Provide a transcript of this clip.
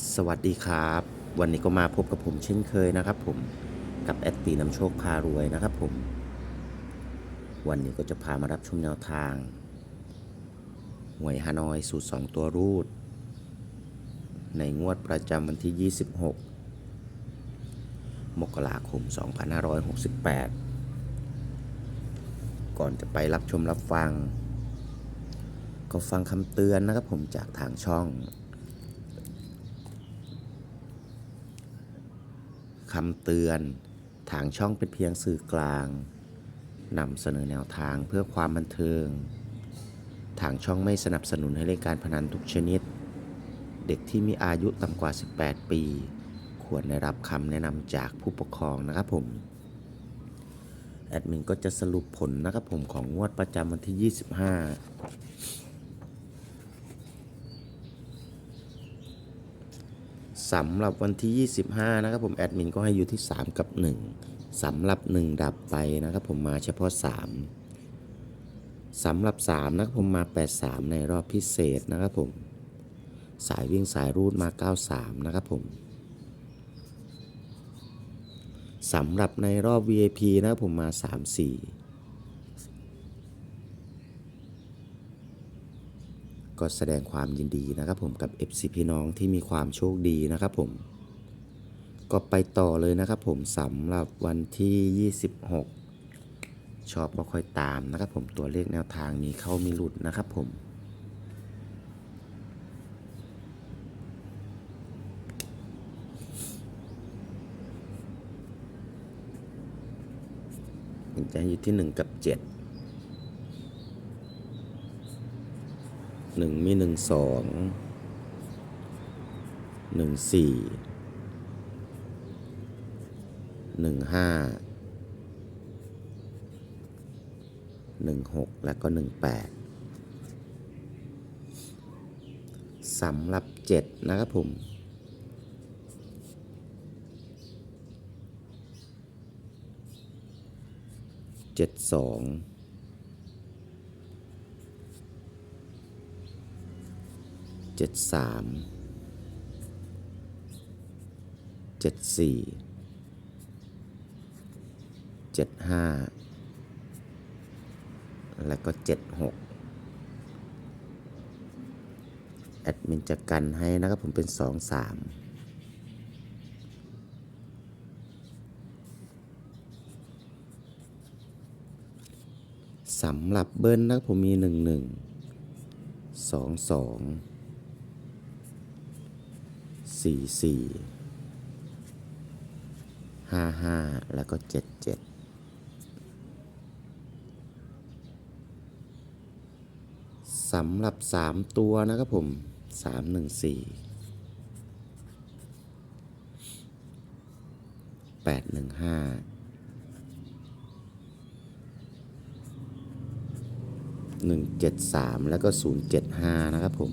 สวัสดีครับ วันนี้ก็มาพบกับผมเช่นเคยนะครับ ผมกับแอดตีนำโชคพารวยนะครับ ผม วันนี้ก็จะพามารับชมแนวทางหวยฮานอยสูตร 2 ตัวรูด ในงวดประจำวันที่ 26 มกราคม 2568 ก่อนจะไปรับชมรับฟัง ก็ฟังคำเตือนนะครับผมจากทางช่อง คำเตือน ทางช่องเป็นเพียงสื่อกลางนำเสนอแนวทางเพื่อความบันเทิง ทางช่องไม่สนับสนุนให้เล่นการพนันทุกชนิด เด็กที่มีอายุต่ำกว่า 18 ปี ควรได้รับคำแนะนำจากผู้ปกครองนะครับผม แอดมินก็จะสรุปผลนะครับผมของงวดประจำวันที่ 25 สำหรับวันที่ 25 นะครับผมแอดมินก็ให้อยู่ที่ 3 กับ 1สำหรับ 1 ดับไปนะครับผมมาเฉพาะ 3สำหรับ 3 นะครับผมมา 83 ในรอบพิเศษนะครับผม สายวิ่งสายรูดมา 93 นะครับผมสำหรับในรอบ VIP นะครับผมมา 34 ก็แสดงความยินดีนะครับผมกับ FC พี่น้องที่มีความโชคดีนะครับผมก็ไปต่อเลยนะครับผมสำหรับวันที่ 26 ชอบก็ค่อยตามนะครับผมตัวเลขแนวทางมีเข้ามีหลุดนะครับผมมันจอยู่ที่ 1 กับ 7 หนึ่งมีหนึ่งสองหนึ่งสี่หนึ่งห้าหนึ่งหกแล้วก็หนึ่งแปดสำหรับเจ็ดนะครับผมเจ็ดสอง เจ็ดสามเจ็ดสี่เจ็ดห้าแล้วก็เจ็ดหกแอดมินจะกันให้นะครับผมเป็นสองสามสำหรับเบิ้ลนะครับผมมีหนึ่งหนึ่งสองสอง สี่สี่ห้าห้าแล้วก็เจ็ดเจ็ดสำหรับสามตัวนะครับผมสามหนึ่งสี่แปดหนึ่งห้าหนึ่งเจ็ดสามแล้วก็ศูนย์เจ็ดห้านะครับผม